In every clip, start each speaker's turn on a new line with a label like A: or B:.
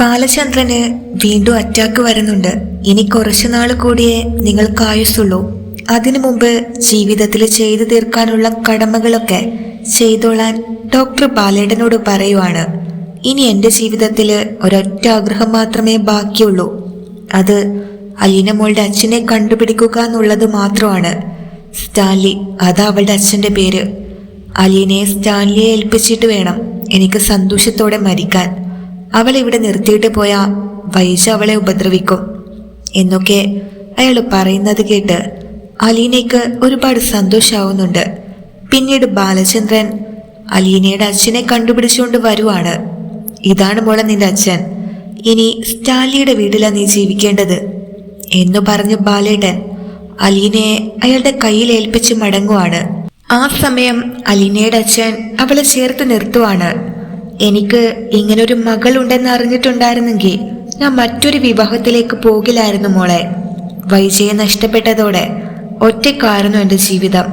A: ബാലചന്ദ്രന് വീണ്ടും അറ്റാക്ക് വരുന്നുണ്ട്. ഇനി കുറച്ചു നാൾ കൂടിയേ നിങ്ങൾക്ക് ആയുസുള്ളൂ അതിനു മുമ്പ് ജീവിതത്തിൽ ചെയ്തു തീർക്കാനുള്ള കടമകളൊക്കെ ചെയ്തോളാൻ ഡോക്ടർ ബാലേട്ടനോട് പറയുവാണ്. ഇനി എന്റെ ജീവിതത്തിൽ ഒരൊറ്റ ആഗ്രഹം മാത്രമേ ബാക്കിയുള്ളൂ. അത് അലീന മോളുടെ അച്ഛനെ കണ്ടുപിടിക്കുക എന്നുള്ളത് മാത്രമാണ്. സ്റ്റാൻലി അതാ അവളുടെ അച്ഛന്റെ പേര്. അലീനയെ സ്റ്റാൻലിയെ ഏൽപ്പിച്ചിട്ട് വേണം എനിക്ക് സന്തോഷത്തോടെ മരിക്കാൻ. അവളെ ഇവിടെ നിർത്തിയിട്ട് പോയാ വൈജ അവളെ ഉപദ്രവിക്കും. എന്നൊക്കെ അയാൾ പറയുന്നത് കേട്ട് അലീനയ്ക്ക് ഒരുപാട് സന്തോഷാവുന്നുണ്ട്. പിന്നീട് ബാലചന്ദ്രൻ അലീനയുടെ അച്ഛനെ കണ്ടുപിടിച്ചുകൊണ്ട് വരുവാണ്. ഇതാണ് മോളെ നിന്റെ അച്ഛൻ. ഇനി സ്റ്റാലിയുടെ വീട്ടിലാണ് നീ ജീവിക്കേണ്ടത്. എന്നു പറഞ്ഞ് ബാലേട്ടൻ അലീനയെ അയാളുടെ കയ്യിൽ ഏൽപ്പിച്ച് മടങ്ങുവാണ്. ആ സമയം അലീനയുടെ അച്ഛൻ അവളെ ചേർത്ത് നിർത്തുവാണ്. എനിക്ക് ഇങ്ങനൊരു മകൾ ഉണ്ടെന്ന് അറിഞ്ഞിട്ടുണ്ടായിരുന്നെങ്കിൽ ഞാൻ മറ്റൊരു വിവാഹത്തിലേക്ക് പോകില്ലായിരുന്നു മോളെ. വൈജയെ നഷ്ടപ്പെട്ടതോടെ ഒറ്റക്കായിരുന്നു എന്റെ ജീവിതം.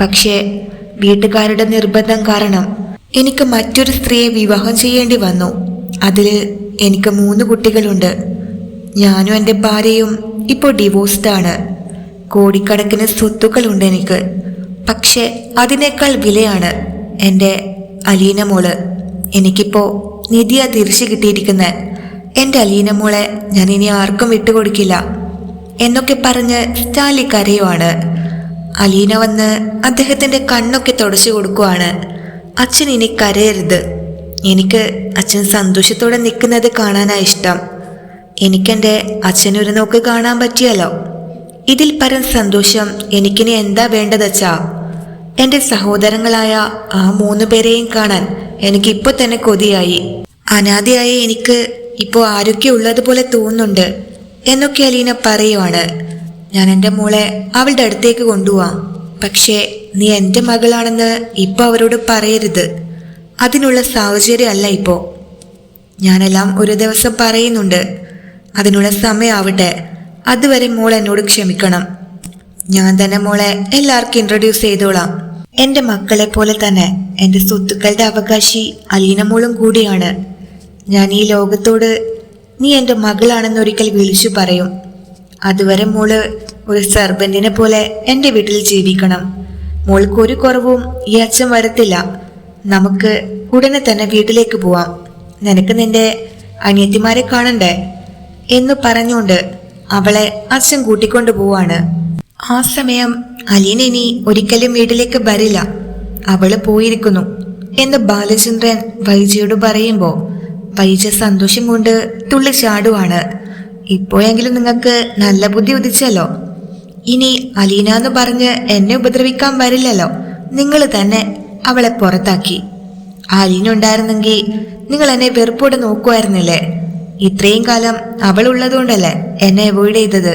A: പക്ഷേ വീട്ടുകാരുടെ നിർബന്ധം കാരണം എനിക്ക് മറ്റൊരു സ്ത്രീയെ വിവാഹം ചെയ്യേണ്ടി വന്നു. അതിൽ എനിക്ക് മൂന്ന് കുട്ടികളുണ്ട്. ഞാനും എന്റെ ഭാര്യയും ഇപ്പോൾ ഡിവോഴ്സ്ഡാണ് കോടിക്കണക്കിന് സ്വത്തുക്കളുണ്ട് എനിക്ക്. പക്ഷേ അതിനേക്കാൾ വിലയാണ് എന്റെ അലീന മോൾ. എനിക്കിപ്പോ നിധിയ തിരിച്ചു കിട്ടിയിരിക്കുന്ന. എന്റെ അലീന മോളെ ഞാൻ ഇനി ആർക്കും വിട്ടുകൊടുക്കില്ല. എന്നൊക്കെ പറഞ്ഞ് സ്റ്റാലി കരയുവാണ് അലീന വന്ന് അദ്ദേഹത്തിന്റെ കണ്ണൊക്കെ തുടച്ചു കൊടുക്കുവാണ്. അച്ഛൻ ഇനി കരയരുത്. എനിക്ക് അച്ഛൻ സന്തോഷത്തോടെ നിൽക്കുന്നത് കാണാനാ ഇഷ്ടം. എനിക്കെന്റെ അച്ഛനൊരു നോക്ക് കാണാൻ പറ്റിയല്ലോ. ഇതിൽ പരം സന്തോഷം എനിക്കിനി എന്താ വേണ്ടതച്ചാ? എന്റെ സഹോദരങ്ങളായ ആ മൂന്ന് പേരെയും കാണാൻ എനിക്കിപ്പോൾ തന്നെ കൊതിയായി. അനാഥയായ എനിക്ക് ഇപ്പോൾ ഉള്ളതുപോലെ തോന്നുന്നുണ്ട് എന്നൊക്കെ അലീന പറയുവാണ്. ഞാൻ എന്റെ മോളെ അവളുടെ അടുത്തേക്ക് കൊണ്ടുപോവാം പക്ഷേ നീ എന്റെ മകളാണെന്ന് ഇപ്പോൾ അവരോട് പറയരുത്. അതിനുള്ള സാഹചര്യം അല്ല ഇപ്പോൾ ഞാനെല്ലാം ഒരു ദിവസം പറയുന്നുണ്ട്. അതിനുള്ള സമയമാവട്ടെ അതുവരെ മോൾ എന്നോട് ക്ഷമിക്കണം. ഞാൻ തന്നെ മോളെ എല്ലാവർക്കും ഇൻട്രൊഡ്യൂസ് ചെയ്തോളാം. എന്റെ മക്കളെ പോലെ തന്നെ എന്റെ സ്വത്തുക്കളുടെ അവകാശി അലീനമോളും കൂടിയാണ്. ഞാൻ ഈ ലോകത്തോട് നീ എന്റെ മകളാണെന്നൊരിക്കൽ വിളിച്ചു പറയും. അതുവരെ മോൾ ഒരു സർബന്റിനെ പോലെ എന്റെ വീട്ടിൽ ജീവിക്കണം. മോൾക്ക് ഒരു കുറവും ഈ അച്ഛൻ വരത്തില്ല. നമുക്ക് ഉടനെ തന്നെ വീട്ടിലേക്ക് പോവാം. നിനക്ക് നിന്റെ അനിയത്തിമാരെ കാണണ്ടേ? എന്ന് പറഞ്ഞുകൊണ്ട് അവളെ അച്ഛൻ കൂട്ടിക്കൊണ്ടു പോവാണ് ആ സമയം അലീൻ ഇനി ഒരിക്കലും വീട്ടിലേക്ക് വരില്ല. അവൾ പോയിരിക്കുന്നു എന്ന് ബാലചന്ദ്രൻ വൈജയോട് പറയുമ്പോ വൈജ സന്തോഷം കൊണ്ട് തുള്ളി ചാടുവാണ്. ഇപ്പോഴെങ്കിലും നിങ്ങൾക്ക് നല്ല ബുദ്ധി ഉദിച്ചല്ലോ. ഇനി അലീന എന്ന് പറഞ്ഞ് എന്നെ ഉപദ്രവിക്കാൻ വരില്ലല്ലോ. നിങ്ങൾ തന്നെ അവളെ പുറത്താക്കി. അലീന ഉണ്ടായിരുന്നെങ്കിൽ നിങ്ങൾ എന്നെ വെറുപ്പോടെ നോക്കുമായിരുന്നില്ലേ ഇത്രയും കാലം അവൾ ഉള്ളതുകൊണ്ടല്ലേ എന്നെ അവോയ്ഡ് ചെയ്തത്?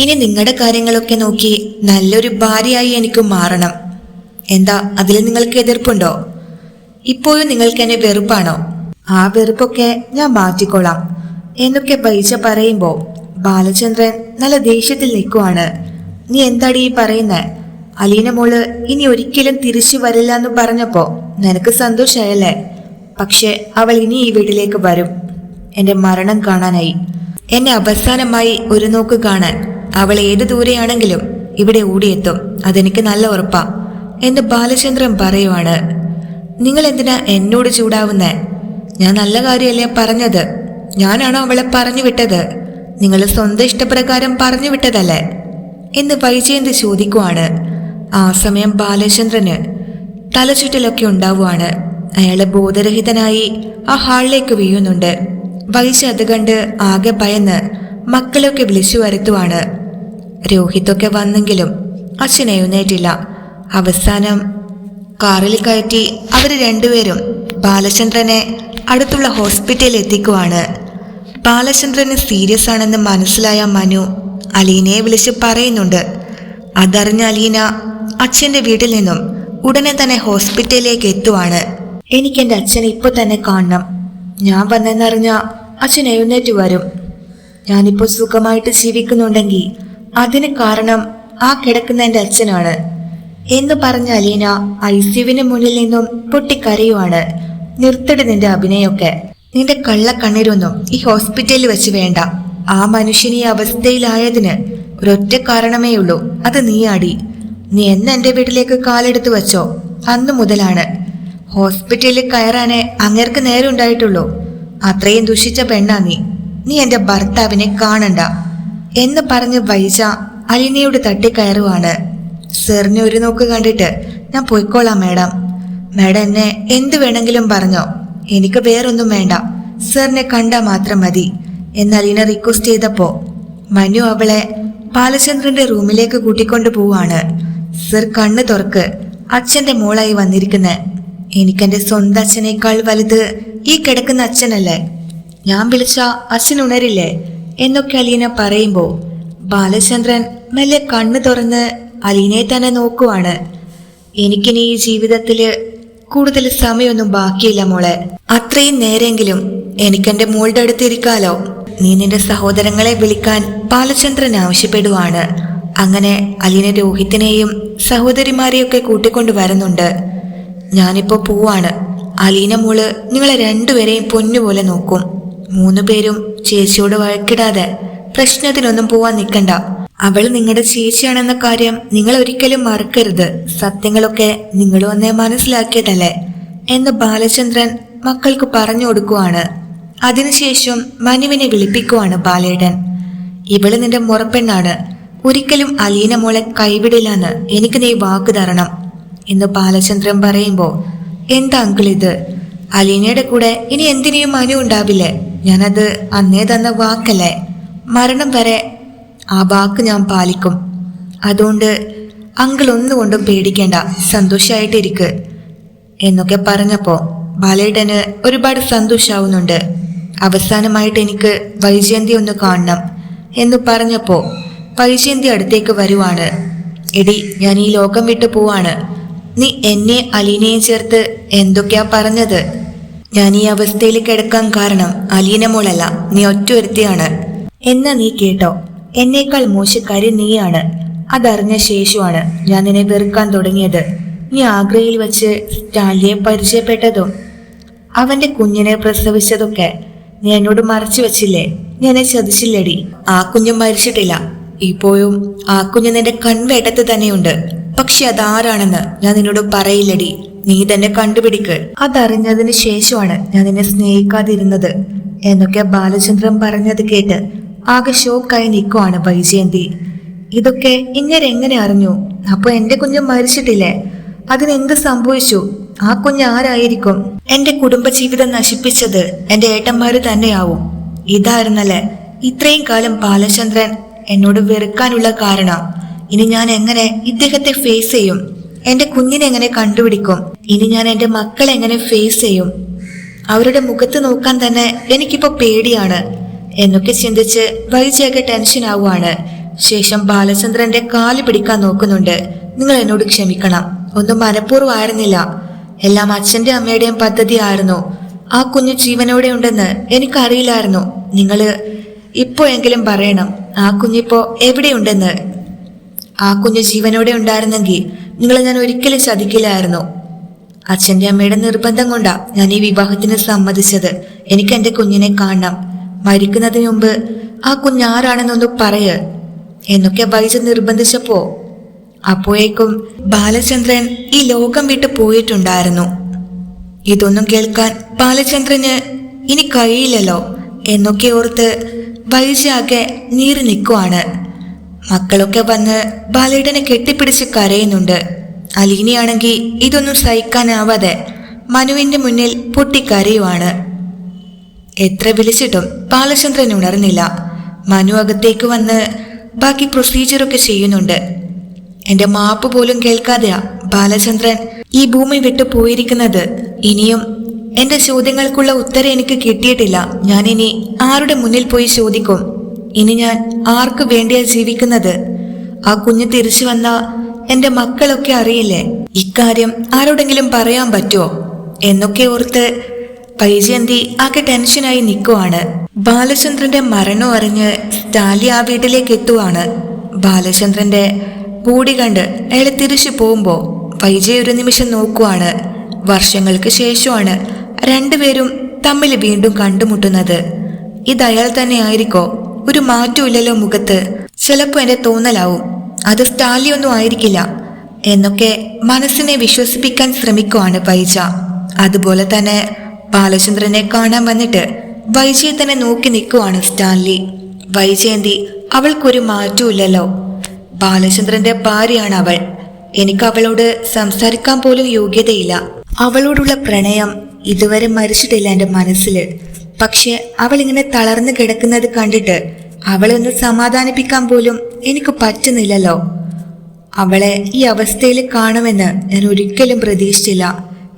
A: ഇനി നിങ്ങളുടെ കാര്യങ്ങളൊക്കെ നോക്കി നല്ലൊരു ഭാര്യയായി എനിക്ക് മാറണം. എന്താ അതിൽ നിങ്ങൾക്ക് എതിർപ്പുണ്ടോ? ഇപ്പോഴും നിങ്ങൾക്ക് എന്നെ വെറുപ്പാണോ? ആ വെറുപ്പൊക്കെ ഞാൻ മാറ്റിക്കൊള്ളാം എന്നൊക്കെ പൈസ പറയുമ്പോ ബാലചന്ദ്രൻ നല്ല ദേഷ്യത്തിൽ നിൽക്കുവാണ്. നീ എന്താടി ഈ പറയുന്നേ? അലീന മോൾ ഇനി ഒരിക്കലും തിരിച്ചു വരില്ല എന്ന് പറഞ്ഞപ്പോ നിനക്ക് സന്തോഷമായല്ലേ പക്ഷെ അവൾ ഇനി ഈ വീട്ടിലേക്ക് വരും. എന്റെ മരണം കാണാനായി. എന്നെ അവസാനമായി ഒരു നോക്ക് കാണാൻ. അവൾ ഏതു ദൂരെയാണെങ്കിലും ഇവിടെ ഓടിയെത്തും. അതെനിക്ക് നല്ല ഉറപ്പാ. എന്ന് ബാലചന്ദ്രൻ പറയുവാണ് നിങ്ങൾ എന്തിനാ എന്നോട് ചൂടാവുന്നേ? ഞാൻ നല്ല കാര്യമല്ലേ പറഞ്ഞത്? ഞാനാണോ അവളെ പറഞ്ഞു വിട്ടത്? നിങ്ങൾ സ്വന്തം ഇഷ്ടപ്രകാരം പറഞ്ഞു വിട്ടതല്ലേ? എന്ന് വൈജയന്ത് ചോദിക്കുവാണ്. ആ സമയം ബാലചന്ദ്രന് തലചുറ്റലൊക്കെ ഉണ്ടാവുകയാണ് അയാൾ ബോധരഹിതനായി ആ ഹാളിലേക്ക് വീഴുന്നുണ്ട്. വൈജ അത് കണ്ട് ആകെ ഭയന്ന് മക്കളെയൊക്കെ വിളിച്ചു വരുത്തുവാണ്. രോഹിത്തൊക്കെ വന്നെങ്കിലും അച്ഛൻ എഴുന്നേറ്റില്ല. അവസാനം കാറിൽ കയറ്റി അവർ രണ്ടുപേരും ബാലചന്ദ്രനെ അടുത്തുള്ള ഹോസ്പിറ്റലിൽ എത്തിക്കുവാണ്. ബാലചന്ദ്രന് സീരിയസ് ആണെന്ന് മനസ്സിലായ മനു അലീനയെ വിളിച്ച് പറയുന്നുണ്ട്. അതറിഞ്ഞ അലീന അച്ഛന്റെ വീട്ടിൽ നിന്നും ഉടനെ തന്നെ ഹോസ്പിറ്റലിലേക്ക് എത്തുവാണ്. എനിക്ക് എന്റെ അച്ഛനെ ഇപ്പോൾ തന്നെ കാണണം. ഞാൻ വന്നെന്നറിഞ്ഞ അച്ഛൻ എഴുന്നേറ്റ് വരും. ഞാനിപ്പോൾ സുഖമായിട്ട് ജീവിക്കുന്നുണ്ടെങ്കിൽ അതിന് കാരണം ആ കിടക്കുന്ന എന്റെ അച്ഛനാണ്. എന്ന് പറഞ്ഞ അലീന ഐ സിയുവിന് മുന്നിൽ നിന്നും പൊട്ടിക്കരയുവാണ്. നിർത്തടി നിന്റെ അഭിനയൊക്കെ. നിന്റെ കള്ള കണ്ണീരൊന്നും ഈ ഹോസ്പിറ്റലിൽ വെച്ച് വേണ്ട. ആ മനുഷ്യൻ ഈ അവസ്ഥയിലായതിന് ഒരൊറ്റ കാരണമേ ഉള്ളൂ. അത് നീ ആടി നീ എന്ന് എന്റെ വീട്ടിലേക്ക് കാലെടുത്ത് വെച്ചോ? അന്നു മുതലാണ്. ഹോസ്പിറ്റലിൽ കയറാനേ അങ്ങേർക്ക് നേരം ഉണ്ടായിട്ടുള്ളൂ അത്രയും ദുഷിച്ച പെണ്ണാ നീ. നീ എന്റെ ഭർത്താവിനെ കാണണ്ട എന്ന് പറഞ്ഞ് വൈജ അലിനയോട് തട്ടിക്കയറുവാണ്. സെറിനെ ഒരു നോക്ക് കണ്ടിട്ട് ഞാൻ പോയിക്കോളാം മാഡം. മാഡം എന്നെ എന്ത് വേണമെങ്കിലും പറഞ്ഞോ. എനിക്ക് വേറൊന്നും വേണ്ട. സാറിനെ കണ്ടാൽ മാത്രം മതി എന്ന് അലീന റിക്വസ്റ്റ് ചെയ്തപ്പോ മനു അവളെ ബാലചന്ദ്രന്റെ റൂമിലേക്ക് കൂട്ടിക്കൊണ്ടു പോവാണ്. സർ കണ്ണ് തുറക്ക് അച്ഛന്റെ മോളായി വന്നിരിക്കുന്നെ. എനിക്കെന്റെ സ്വന്തം അച്ഛനേക്കാൾ വലുത് ഈ കിടക്കുന്ന അച്ഛനല്ലേ? ഞാൻ വിളിച്ച അച്ഛൻ ഉണരില്ലേ? എന്നൊക്കെ അലീന പറയുമ്പോൾ ബാലചന്ദ്രൻ മെല്ലെ കണ്ണു തുറന്ന് അലീനയെ തന്നെ നോക്കുവാണ്. എനിക്കിനി ഈ ജീവിതത്തിൽ കൂടുതൽ സമയമൊന്നും ബാക്കിയില്ല മോളെ. അത്രയും നേരെങ്കിലും എനിക്കെന്റെ മോളുടെ അടുത്തിരിക്കാലോ നീ നിന്റെ സഹോദരങ്ങളെ വിളിക്കാൻ ബാലചന്ദ്രൻ ആവശ്യപ്പെടുവാണ്. അങ്ങനെ അലീന രോഹിത്തിനെയും സഹോദരിമാരെയൊക്കെ കൂട്ടിക്കൊണ്ടു വരുന്നുണ്ട്. ഞാനിപ്പോ പോവാണ്. അലീന മോൾ നിങ്ങളെ രണ്ടുപേരെയും പൊന്നുപോലെ നോക്കും. മൂന്നു പേരും ചേച്ചിയോട് വഴക്കിടാതെ പ്രശ്നത്തിനൊന്നും പോവാൻ നിൽക്കണ്ട. അവൾ നിങ്ങളുടെ ചേച്ചിയാണെന്ന കാര്യം നിങ്ങൾ ഒരിക്കലും മറക്കരുത്. സത്യങ്ങളൊക്കെ നിങ്ങൾ ഒന്നേ മനസ്സിലാക്കിയതല്ലേ? എന്ന് ബാലചന്ദ്രൻ മക്കൾക്ക് പറഞ്ഞു കൊടുക്കുവാണ്. അതിനുശേഷം മനുവിനെ വിളിപ്പിക്കുവാണ് ബാലേടൻ ഇവൾ നിന്റെ മുറപ്പെണ്ണാണ്. ഒരിക്കലും അലീന മോളെ കൈവിടില്ലെന്ന് എനിക്ക് നീ വാക്ക് തരണം. എന്ന് ബാലചന്ദ്രൻ പറയുമ്പോ എന്താ അങ്കിൾ ഇത്? അലീനയുടെ കൂടെ ഇനി എന്തിനേയും മനു ഉണ്ടാവില്ലേ. ഞാനത് അന്നേ തന്ന വാക്കല്ലേ. മരണം വരെ ആ വാക്ക് ഞാൻ പാലിക്കും. അതുകൊണ്ട് അങ്കിൾ ഒന്നുകൊണ്ടും പേടിക്കേണ്ട. സന്തോഷമായിട്ടിരിക്ക് എന്നൊക്കെ പറഞ്ഞപ്പോ ബാലേട്ടന് ഒരുപാട് സന്തോഷാവുന്നുണ്ട്. അവസാനമായിട്ട് എനിക്ക് വൈജയന്തി ഒന്ന് കാണണം എന്ന് പറഞ്ഞപ്പോ വൈജയന്തി അടുത്തേക്ക് വരുവാണ്. എടി ഞാൻ ഈ ലോകം വിട്ടു പോവാണ്. നീ എന്നെ അലീനയും ചേർത്ത് എന്തൊക്കെയാ പറഞ്ഞത്? ഞാൻ ഈ അവസ്ഥയിൽ കിടക്കാൻ കാരണം അലീന മോളല്ല നീ ഒറ്റ ഒരുത്തിയാണ് എന്നാ നീ കേട്ടോ? എന്നേക്കാൾ മോശക്കാരി നീയാണ്. അതറിഞ്ഞ ശേഷമാണ് ഞാൻ നിന്നെ വെറുക്കാൻ തുടങ്ങിയത്. നീ ആഗ്രയിൽ വെച്ച് സ്റ്റാലിയെ പരിചയപ്പെട്ടതും അവന്റെ കുഞ്ഞിനെ പ്രസവിച്ചതൊക്കെ നീ എന്നോട് മറച്ചു വെച്ചില്ലേ? നീ എന്നെ ചതിച്ചില്ലടി? ആ കുഞ്ഞ് മരിച്ചിട്ടില്ല. ഇപ്പോഴും ആ കുഞ്ഞ് നിന്റെ കൺവേട്ടത്ത് തന്നെയുണ്ട്. പക്ഷെ അതാരാണെന്ന് ഞാൻ നിന്നോട് പറയില്ലടി. നീ തന്നെ കണ്ടുപിടിക്ക്. അതറിഞ്ഞതിന് ശേഷമാണ് ഞാൻ നിന്നെ സ്നേഹിക്കാതിരുന്നത്. എന്നൊക്കെ ബാലചന്ദ്രൻ പറഞ്ഞത് കേട്ട് ആകെ ഷോക്കായി നിൽക്കുവാണ് വൈജയന്തി. ഇതൊക്കെ എങ്ങനെ അറിഞ്ഞു? അപ്പൊ എന്റെ കുഞ്ഞ് മരിച്ചിട്ടില്ലേ? അതിനെന്ത് സംഭവിച്ചു? ആ കുഞ്ഞ് ആരായിരിക്കും? എന്റെ കുടുംബജീവിതം നശിപ്പിച്ചത് എന്റെ ഏട്ടന്മാര് തന്നെയാവും. ഇതായിരുന്നല്ലേ? ഇത്രയും കാലം ബാലചന്ദ്രൻ എന്നോട് വെറുക്കാനുള്ള കാരണം. ഇനി ഞാൻ എങ്ങനെ ഇദ്ദേഹത്തെ ഫേസ് ചെയ്യും? എന്റെ കുഞ്ഞിനെ എങ്ങനെ കണ്ടുപിടിക്കും? ഇനി ഞാൻ എന്റെ മക്കളെ എങ്ങനെ ഫേസ് ചെയ്യും? അവരുടെ മുഖത്ത് നോക്കാൻ തന്നെ എനിക്കിപ്പോ പേടിയാണ്. എന്നൊക്കെ ചിന്തിച്ച് വൈജയൊക്കെ ടെൻഷൻ ആവുകയാണ് ശേഷം ബാലചന്ദ്രന്റെ കാൽ പിടിക്കാൻ നോക്കുന്നുണ്ട്. നിങ്ങൾ എന്നോട് ക്ഷമിക്കണം. ഒന്നും മനഃപൂർവമായിരുന്നില്ല. എല്ലാം അച്ഛന്റെ അമ്മയുടെയും പദ്ധതി ആയിരുന്നു ആ കുഞ്ഞു ജീവനോടെ ഉണ്ടെന്ന് എനിക്കറിയില്ലായിരുന്നു. നിങ്ങൾ ഇപ്പോഴെങ്കിലും പറയണം. ആ കുഞ്ഞിപ്പോ എവിടെയുണ്ടെന്ന് ആ കുഞ്ഞ് ജീവനോടെ ഉണ്ടായിരുന്നെങ്കിൽ നിങ്ങളെ ഞാൻ ഒരിക്കലും ചതിക്കില്ലായിരുന്നു. അച്ഛന്റെ അമ്മയുടെ നിർബന്ധം കൊണ്ടാ ഞാൻ ഈ വിവാഹത്തിന് സമ്മതിച്ചത്. എനിക്ക് എന്റെ കുഞ്ഞിനെ കാണണം. മരിക്കുന്നതിന് മുമ്പ് ആ കുഞ്ഞാരാണെന്നൊന്ന് പറയ് എന്നൊക്കെ വൈജ നിർബന്ധിച്ചപ്പോ അപ്പോഴേക്കും ബാലചന്ദ്രൻ ഈ ലോകം വിട്ട് പോയിട്ടുണ്ടായിരുന്നു. ഇതൊന്നും കേൾക്കാൻ ബാലചന്ദ്രന് ഇനി കഴിയില്ലല്ലോ എന്നൊക്കെ ഓർത്ത് വൈജയാകെ നീറി നിൽക്കുവാണ്. മക്കളൊക്കെ വന്ന് ബാലേട്ടനെ കെട്ടിപ്പിടിച്ച് കരയുന്നുണ്ട്. അലീനയാണെങ്കിൽ ഇതൊന്നും സഹിക്കാനാവാതെ മനുവിന്റെ മുന്നിൽ പൊട്ടിക്കരയുവാണ്. എത്ര വിളിച്ചിട്ടും ബാലചന്ദ്രൻ ഉണർന്നില്ല. മനു അകത്തേക്ക് വന്ന് ബാക്കി പ്രൊസീജിയറൊക്കെ ചെയ്യുന്നുണ്ട്. എന്റെ മാപ്പ് പോലും കേൾക്കാതെയാ ബാലചന്ദ്രൻ ഈ ഭൂമി വിട്ടു പോയിരിക്കുന്നത്. ഇനിയും എന്റെ ചോദ്യങ്ങൾക്കുള്ള ഉത്തരം എനിക്ക് കിട്ടിയിട്ടില്ല. ഞാൻ ഇനി ആരുടെ മുന്നിൽ പോയി ചോദിക്കും? ഇനി ഞാൻ ആർക്ക് വേണ്ടിയാ ജീവിക്കുന്നത്? ആ കുഞ്ഞ് തിരിച്ചു വന്ന എന്റെ മക്കളൊക്കെ അറിയില്ലേ? ഇക്കാര്യം ആരോടെങ്കിലും പറയാൻ പറ്റുമോ എന്നൊക്കെ ഓർത്ത് വൈജയന്തി ആകെ ടെൻഷനായി നിൽക്കുവാണ് ബാലചന്ദ്രന്റെ മരണം അറിഞ്ഞ് സ്റ്റാലി ആ വീട്ടിലേക്ക് എത്തുവാണ്. ബാലചന്ദ്രന്റെ കൂടി കണ്ട് അയാൾ തിരിച്ചു പോകുമ്പോ വൈജയ് ഒരു നിമിഷം നോക്കുവാണ്. വർഷങ്ങൾക്ക് ശേഷമാണ് രണ്ടുപേരും തമ്മിൽ വീണ്ടും കണ്ടുമുട്ടുന്നത്. ഇത് അയാൾ തന്നെ ആയിരിക്കോ? ഒരു മാറ്റമില്ലല്ലോ മുഖത്ത്. ചിലപ്പോൾ എന്റെ തോന്നലാവും. അത് സ്റ്റാലി ഒന്നും ആയിരിക്കില്ല. എന്നൊക്കെ മനസ്സിനെ വിശ്വസിപ്പിക്കാൻ ശ്രമിക്കുവാണ് വൈജ അതുപോലെ തന്നെ ബാലചന്ദ്രനെ കാണാൻ വന്നിട്ട് വൈജയെ തന്നെ നോക്കി നിൽക്കുവാണ് സ്റ്റാൻലി വൈജയന്തി അവൾക്കൊരു മാറ്റമില്ലല്ലോ ബാലചന്ദ്രന്റെ ഭാര്യയാണ് അവൾ എനിക്ക് അവളോട് സംസാരിക്കാൻ പോലും യോഗ്യതയില്ല. അവളോടുള്ള പ്രണയം ഇതുവരെ മരിച്ചിട്ടില്ല എന്റെ മനസ്സിൽ. പക്ഷെ അവൾ ഇങ്ങനെ തളർന്നു കിടക്കുന്നത് കണ്ടിട്ട് അവളെ ഒന്ന് സമാധാനിപ്പിക്കാൻ പോലും എനിക്ക് പറ്റുന്നില്ലല്ലോ. അവളെ ഈ അവസ്ഥയിൽ കാണുമെന്ന് ഞാൻ ഒരിക്കലും പ്രതീക്ഷിച്ചില്ല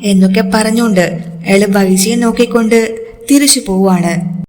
A: എന്നൊക്കെ പറഞ്ഞുകൊണ്ട് അയാൾ വൈശിയെ നോക്കിക്കൊണ്ട് തിരിച്ചു പോവാണ്